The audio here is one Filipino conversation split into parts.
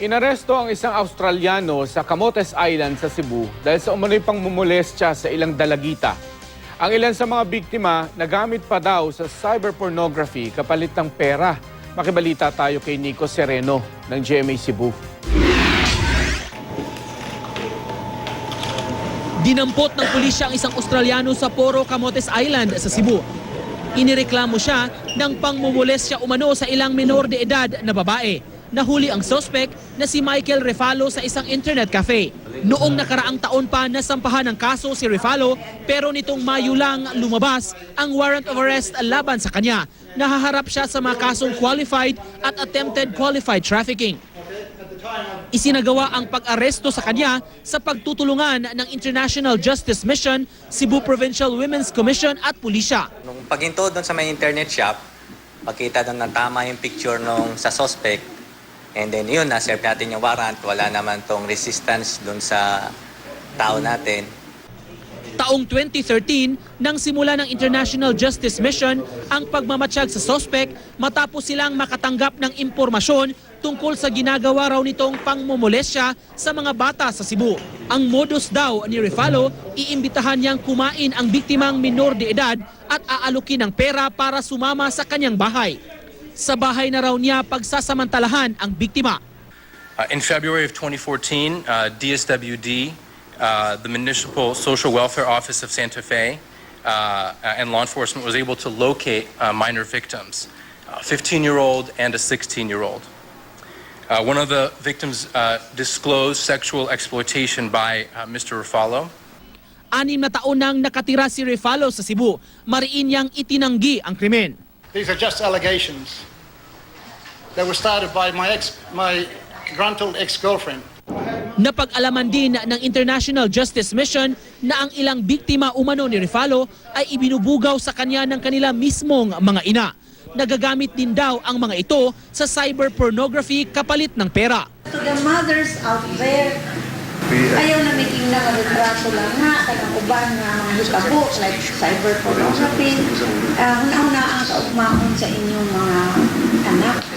Inaresto ang isang Australiano sa Camotes Island sa Cebu dahil sa umano'y pangmumulestya sa ilang dalagita. Ang ilan sa mga biktima nagamit pa daw sa cyberpornography kapalit ng pera. Makibalita tayo kay Nico Sereno ng GMA Cebu. Dinampot ng pulisya ang isang Australiano sa Poro Camotes Island sa Cebu. Inireklamo siya ng pangmumulestya umano sa ilang minor de edad na babae. Nahuli ang sospek na si Michael Refalo sa isang internet cafe. Noong nakaraang taon pa nasampahan ng kaso si Refalo pero nitong Mayo lang lumabas ang warrant of arrest laban sa kanya. Nahaharap siya sa mga kasong qualified at attempted qualified trafficking. Isinagawa ang pag-aresto sa kanya sa pagtutulungan ng International Justice Mission, Cebu Provincial Women's Commission at pulisya. Nung paghinto doon sa may internet shop, pakita doon ng tama yung picture nung sa suspect. And then yun, na-serve natin yung warrant. Wala naman tong resistance doon sa tao natin. Taong 2013, nang simula ng International Justice Mission ang pagmamatsyag sa sospek matapos silang makatanggap ng impormasyon tungkol sa ginagawa raw nitong pangmumulesya sa mga bata sa Cebu. Ang modus daw ni Refalo, iimbitahan niyang kumain ang biktimang minor de edad at aalukin ng pera para sumama sa kanyang bahay. Sa bahay na raw niya pagsasamantalahan ang biktima. Uh, in February of 2014, uh, DSWD, uh, the Municipal Social Welfare Office of Santa Fe, uh, and law enforcement was able to locate uh, minor victims, a 15-year-old and a 16-year-old. Uh, one of the victims uh, disclosed sexual exploitation by uh, Mr. Rafalo. Anim na taon nang nakatira si Refalo sa Cebu, mariin niyang itinanggi ang krimen. These are just allegations that were started by my ex, my gruntled ex-girlfriend. Napag-alaman din ng International Justice Mission na ang ilang biktima umano ni Refalo ay ibinubugaw sa kanya ng kanila mismong mga ina. Nagagamit din daw ang mga ito sa cyber pornography kapalit ng pera. To the mothers out there, ayaw na making na retrato lang nga, kanang uban nga mga hikabo, like cyber pornography, uh, huna-huna ang kaugmaon sa inyong mga anak.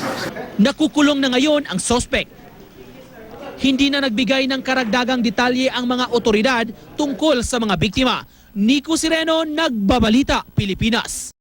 Nakukulong na ngayon ang sospek. Hindi na nagbigay ng karagdagang detalye ang mga otoridad tungkol sa mga biktima. Nico Sireno, Nagbabalita, Pilipinas.